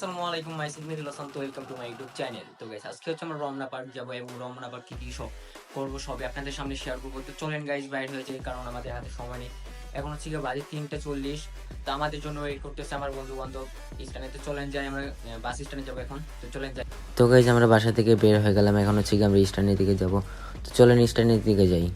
তো welcome guys আমরা guys গিয়ে তিনটা চল্লিশ, তো আমাদের জন্য ওয়েট করতেছে আমার বন্ধু বান্ধব স্ট্যান্ডে তো চলেন যাই, আমরা বাস স্ট্যান্ডে যাব এখন। তো চলেন যাই। তো গাইজ আমরা বাসা থেকে বের হয়ে গেলাম, এখন হচ্ছে কি আমরা স্ট্যান্ডের দিকে যাব। তো চলেন স্ট্যান্ডের দিকে যাই।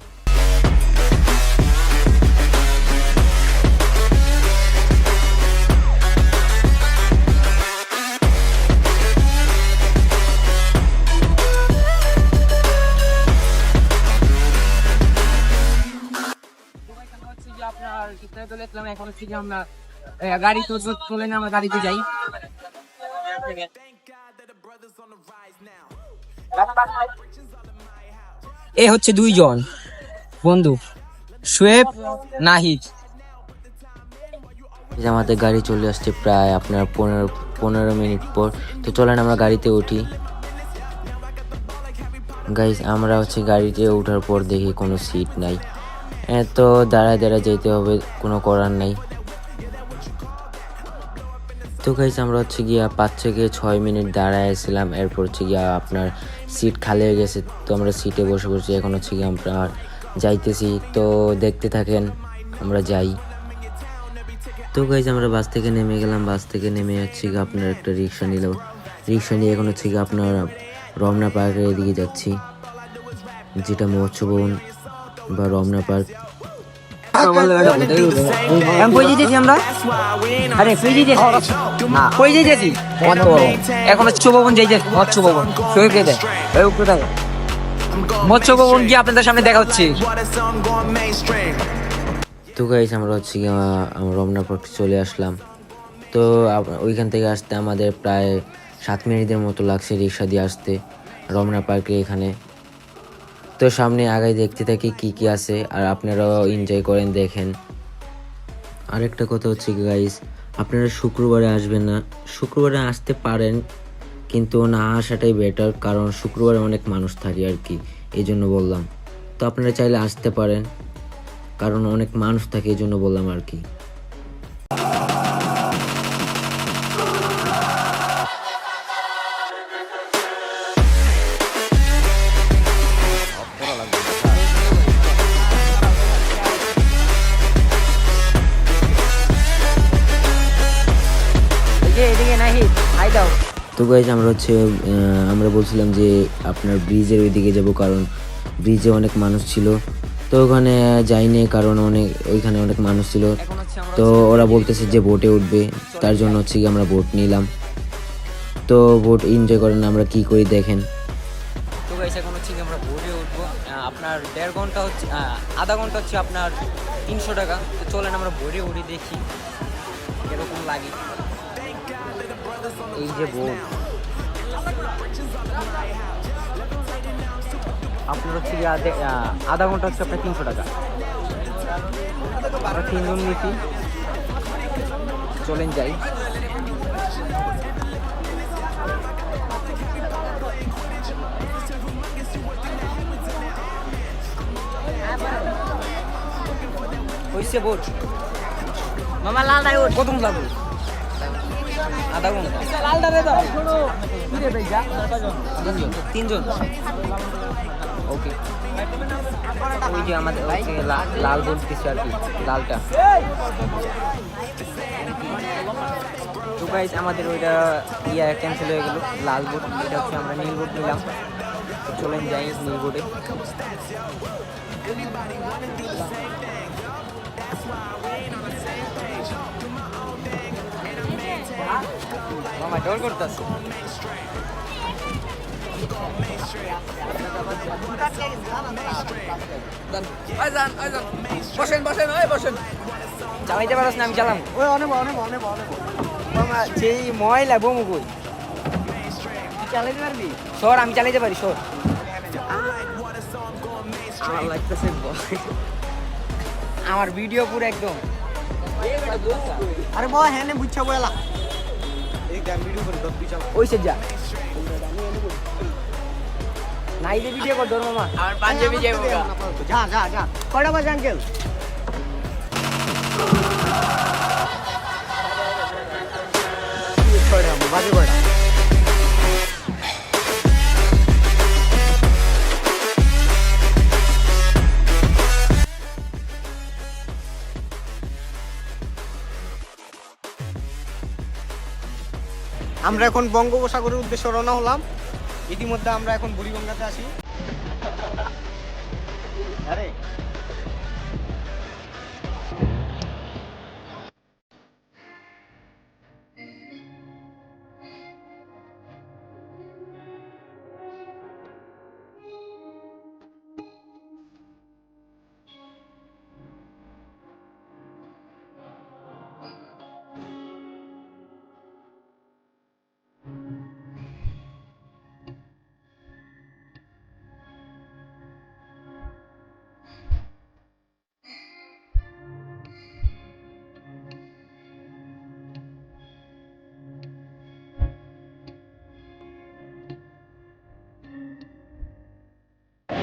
কিতনে এখন যে আমরা গাড়ি তো চলে না, আমরা গাড়িতে যাই। এ হচ্ছে দুইজন। বন্ধু, শোয়েব, নাহিদ। আমাদের গাড়ি চলে আসছে প্রায় আপনার পনেরো পনেরো মিনিট পর। তো চলেন আমরা গাড়িতে উঠি। গাইজ আমরা হচ্ছে গাড়িতে ওঠার পর দেখি কোনো সিট নাই। তো দাঁড়ায় দাঁড়ায় যেতে হবে, কোনো করার নাই। তো গাইজ আমরা হচ্ছে গিয়া পাঁচ থেকে ছয় মিনিট দাঁড়ায় ছিলাম এরপর হচ্ছে গিয়া আপনার সিট খালি হয়ে গেছে, তো আমরা সিটে বসে বসে এখন হচ্ছে গিয়ে আমরা যাইতেছি। তো দেখতে থাকেন, আমরা যাই। তো গাইজ আমরা বাস থেকে নেমে গেলাম, বাস থেকে নেমে হচ্ছে গিয়ে আপনার একটা রিক্সা নিলাম রিক্সা নিয়ে এখন হচ্ছে গিয়ে আপনার রমনা পার্কের এদিকে যাচ্ছি, যেটা মৎস্য ভবন। বা রমনা পার্ক। এখন যাই কে গিয়ে আপনাদের সামনে দেখা হচ্ছে। তো গাইজ আমরা হচ্ছে গিয়ে আমরা রমনা পার্ক চলে আসলাম। তো ওইখান থেকে আসতে আমাদের প্রায় সাত মিনিটের মতো লাগছে রিক্সা দিয়ে আসতে রমনা পার্কে এখানে। তো সামনে আগায় দেখতে থাকি কি কি আছে, আর আপনারাও এনজয় করেন, দেখেন। আরেকটা কথা হচ্ছে গাইস আপনারা শুক্রবারে আসবেন না। শুক্রবারে আসতে পারেন, কিন্তু না আসাটাই বেটার কারণ শুক্রবারে অনেক মানুষ থাকে আর কি এই জন্য বললাম। তো আপনারা চাইলে আসতে পারেন, কারণ অনেক মানুষ থাকে এই জন্য বললাম আর কি। গাইজ আমরা হচ্ছে আমরা বলছিলাম যে আপনার ব্রিজের ওইদিকে যাব কারণ ব্রিজে অনেক মানুষ ছিল। তো ওখানে যাইনি কারণ অনেক ওইখানে অনেক মানুষ ছিল। তো ওরা বলতেছে যে বোটে উঠবে। তার জন্য হচ্ছে কি আমরা বোট নিলাম। তো বোট এনজয় করেন আমরা কি করি দেখেন। তো গাইস এখন হচ্ছে কি আমরা বোটে উঠবো। আপনার দেড় ঘণ্টা হচ্ছে আধা ঘণ্টা হচ্ছে আপনার তিনশো টাকা। তো চলেন আমরা বোটে উঠি দেখি কীরকম লাগে। এই যে বোট আপনার হচ্ছে কি আধে- আধা ঘণ্টা হচ্ছে আপনার তিনশো টাকা। আমরা তিনজন নিচ্ছি চলেন যাই। হইছে বোট মামা লাল ওঠ কত লাগবে আধা ঘণ্টা। তিনজন। ওকে। ওই যে আমাদের লা- লাল বলতেছে আর কি লালটা। তো গাইস আমাদের ওইটা ইয়া ক্যান্সেল হয়ে গেল। লাল বোট এটা হচ্ছে আমরা নীল বোট নিলাম। চলেন যাই নীল বোটে মামা ডর করতেছে। বসেন বসেন ওই বসেন। চালাইতে পারছ না আমি চালাম ওই অনেক অনেক অনেক অনেক মামা সেই ময়লা বমু কই? তুই চালাইতে পারবি? সর আমি চালাইতে পারি সর। আমার লাগতেছে ভয়। আমার ভিডিও পুরো একদম। আরে বাবা হ্যাঁ নে বুঝছা বলা ওই সে যা। নাই দেবি ভিডিও কর ধর মামা। আর পাঞ্জাবি যাব যা যা যা। কয়টা বাজে আঙ্কেল বাজে কয়টা? আমরা এখন বঙ্গোপসাগরের উদ্দেশ্যে রওনা হলাম। ইতিমধ্যে আমরা এখন বুড়িগঙ্গাতে আসি আরে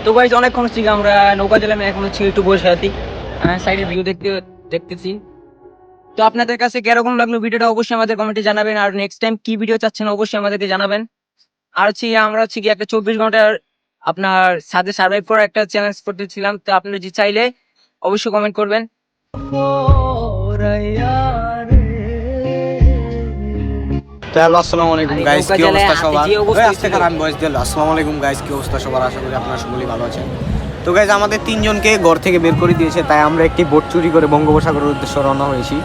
তো গাইজ অনেকক্ষণ গিয়ে আমরা নৌকা দিলাম এখন হচ্ছে একটু বসে আছি। সাইডের ভিউ দেখতে দেখতেছি। তো আপনাদের কাছে কীরকম লাগল ভিডিওটা, অবশ্যই আমাদের কমেন্টে জানাবেন। আর নেক্সট টাইম কি ভিডিও চাচ্ছেন, অবশ্যই আমাদেরকে জানাবেন। আর হচ্ছে আমরা হচ্ছে গিয়ে একটা চব্বিশ ঘণ্টার আপনার সাথে সার্ভাইভ করার একটা চ্যালেঞ্জ করতেছিলাম। তো আপনারা যে চাইলে অবশ্যই কমেন্ট করবেন। তো হ্যালো আসসালামু আলাইকুম গাইস কি অবস্থা সবার? ছিল। আমি আসসালামু আলাইকুম গাইস কি অবস্থা সবার? আশা করি আপনারা সকলেই ভালো আছেন। তো গাইস আমাদের তিনজনকে ঘর থেকে বের করে দিয়েছে তাই আমরা একটি বোট চুরি করে বঙ্গোপসাগরের উদ্দেশ্যে রওনা হয়েছি।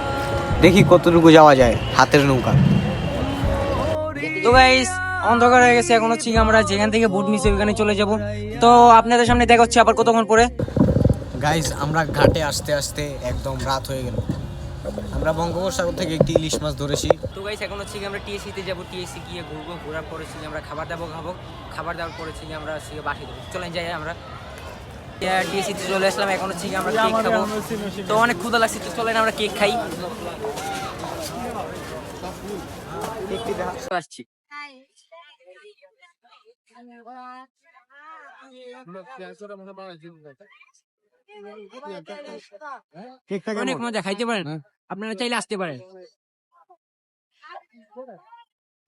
দেখি কতটুকু যাওয়া যায় হাতের নৌকা। তো গাইস অন্ধকার হয়ে গেছে এখন হচ্ছে আমরা যেখান থেকে বুট নিছি ওইখানে চলে যাব। তো আপনাদের সামনে দেখা হচ্ছে আবার কতক্ষণ পরে। গাইস আমরা ঘাটে আসতে আসতে একদম রাত হয়ে গেল। আমরা বঙ্গোপসাগর থেকে একটি ইলিশ মাছ ধরেছি। গাইস এখন হচ্ছে গিয়ে আমরা টিএসসি তে যাব। টিএসসি গিয়ে ঘুরবো ঘোরার পরে হচ্ছে আমরা খাবার দাবো খাব। খাবার দাবার পরে হচ্ছে আমরা হচ্ছে বাসে যাব চলেন যাই আমরা। টিএসসি তে চলে আসলাম এখন হচ্ছে গিয়ে আমরা কেক খাব। তো অনেক ক্ষুধা লাগছে তো চলেন আমরা কেক খাই। আসছি। অনেক মজা খাইতে পারেন? আপনারা চাইলে আসতে পারেন।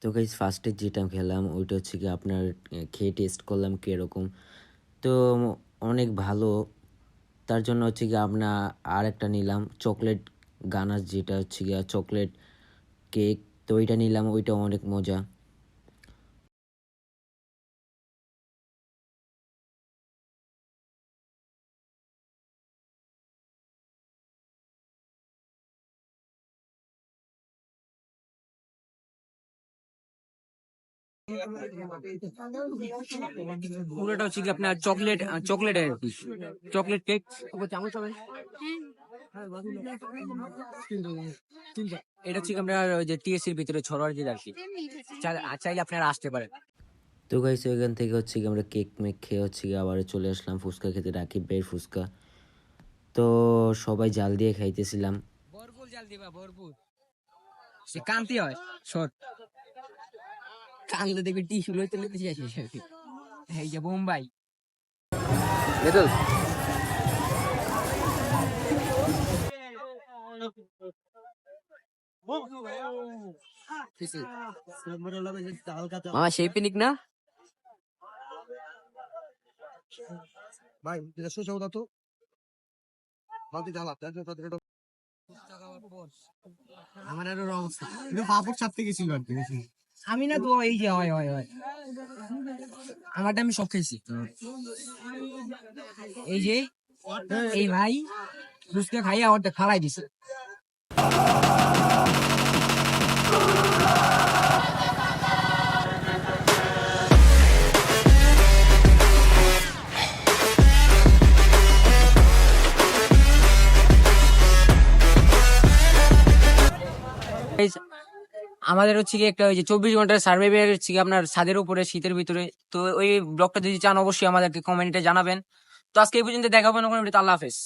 তো গাইজ ফার্স্টে যেটা খেলাম, ওইটা হচ্ছে কি আপনার খেয়ে টেস্ট করলাম কীরকম। তো অনেক ভালো। তার জন্য হচ্ছে কি আপনার আর একটা নিলাম চকলেট গানার যেটা হচ্ছে গিয়া চকলেট কেক তো ওইটা নিলাম ওইটা অনেক মজা। পুরোটা হচ্ছে আপনার চকলেট চকলেট আর কি চকলেট কেক এটা হচ্ছে কি আপনার ওই যে টিএসসির ভিতরে ছড়ার যে আর কি চাই- চাইলে আপনারা আসতে পারেন তো গাইস ওইখান থেকে হচ্ছে কি আমরা কেক মেক খেয়ে হচ্ছে কি আবার চলে আসলাম। ফুচকা খেতে রাখি বের ফুচকা। তো সবাই জাল দিয়ে খাইতেছিলাম। ভরপুর জাল দিবা, ভরপুর। সে কান্তি হয় শর্ট কান্দে দেখবি টিস্যু লইতে লইতে শেষ এই যে বোম্বাই। মামা সেই পিনিক না? ভাই সোজা কথা তো। বালতি আমার আরও রং কিন্তু পাপড় ছাড়তে গেছিল আর কি। আমি না তো এই যে, হয় হয় হয়। আমারটা আমি সব খেয়েছি। এই যে, এই ভাই ফুচকা খাইয়ে আমারটা খালাই দিছে। আমাদের হচ্ছে কি একটা ওই যে চব্বিশ ঘণ্টার সার্ভে বের হচ্ছে কি আপনার ছাদের উপরে, শীতের ভিতরে। তো ওই ব্লগটা যদি চান, অবশ্যই আমাদেরকে কমেন্টে জানাবেন। তো আজকে এই পর্যন্ত দেখাবেন ওখানে আল্লাহ হাফেজ।